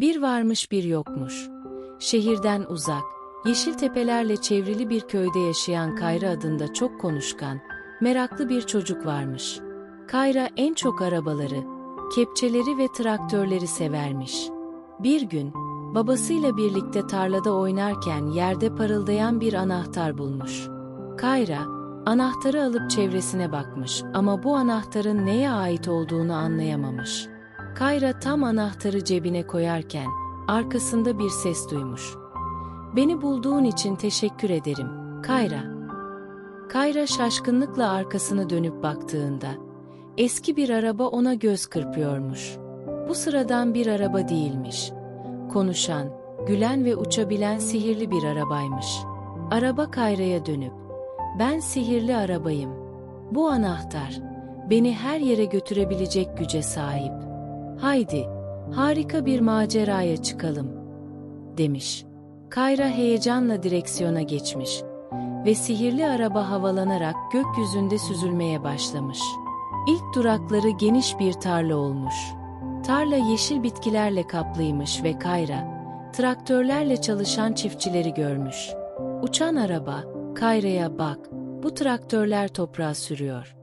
Bir varmış bir yokmuş. Şehirden uzak, yeşil tepelerle çevrili bir köyde yaşayan Kayra adında çok konuşkan, meraklı bir çocuk varmış. Kayra en çok arabaları, kepçeleri ve traktörleri severmiş. Bir gün, babasıyla birlikte tarlada oynarken yerde parıldayan bir anahtar bulmuş. Kayra, anahtarı alıp çevresine bakmış ama bu anahtarın neye ait olduğunu anlayamamış. Kayra tam anahtarı cebine koyarken arkasında bir ses duymuş. Beni bulduğun için teşekkür ederim, Kayra. Kayra şaşkınlıkla arkasını dönüp baktığında eski bir araba ona göz kırpıyormuş. Bu sıradan bir araba değilmiş. Konuşan, gülen ve uçabilen sihirli bir arabaymış. Araba Kayra'ya dönüp, ben sihirli arabayım. Bu anahtar, beni her yere götürebilecek güce sahip. Haydi, harika bir maceraya çıkalım, demiş. Kayra heyecanla direksiyona geçmiş ve sihirli araba havalanarak gökyüzünde süzülmeye başlamış. İlk durakları geniş bir tarla olmuş. Tarla yeşil bitkilerle kaplıymış ve Kayra, traktörlerle çalışan çiftçileri görmüş. Uçan araba, Kayra'ya bak, bu traktörler toprağa sürüyor.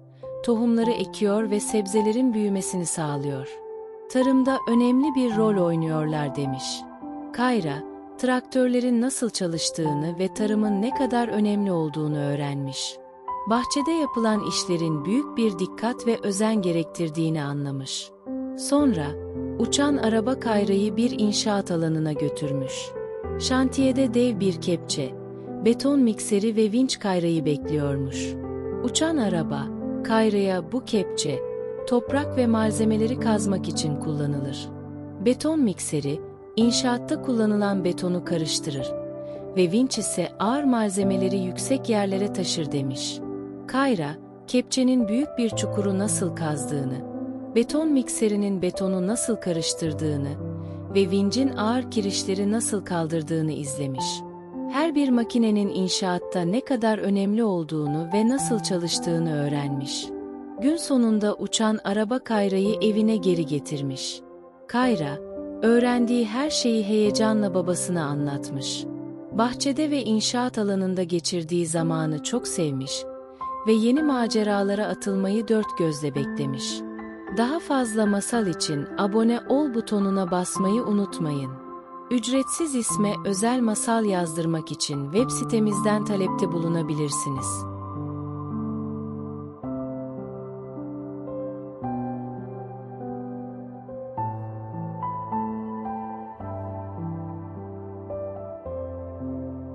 Tohumları ekiyor ve sebzelerin büyümesini sağlıyor. Tarımda önemli bir rol oynuyorlar demiş. Kayra, traktörlerin nasıl çalıştığını ve tarımın ne kadar önemli olduğunu öğrenmiş. Bahçede yapılan işlerin büyük bir dikkat ve özen gerektirdiğini anlamış. Sonra, uçan araba Kayra'yı bir inşaat alanına götürmüş. Şantiyede dev bir kepçe, beton mikseri ve vinç Kayra'yı bekliyormuş. Uçan araba, Kayra'ya bu kepçe, toprak ve malzemeleri kazmak için kullanılır. Beton mikseri, inşaatta kullanılan betonu karıştırır ve vinç ise ağır malzemeleri yüksek yerlere taşır demiş. Kayra, kepçenin büyük bir çukuru nasıl kazdığını, beton mikserinin betonu nasıl karıştırdığını ve vincin ağır kirişleri nasıl kaldırdığını izlemiş. Her bir makinenin inşaatta ne kadar önemli olduğunu ve nasıl çalıştığını öğrenmiş. Gün sonunda uçan araba Kayra'yı evine geri getirmiş. Kayra, öğrendiği her şeyi heyecanla babasına anlatmış. Bahçede ve inşaat alanında geçirdiği zamanı çok sevmiş ve yeni maceralara atılmayı dört gözle beklemiş. Daha fazla masal için abone ol butonuna basmayı unutmayın. Ücretsiz isme özel masal yazdırmak için web sitemizden talepte bulunabilirsiniz.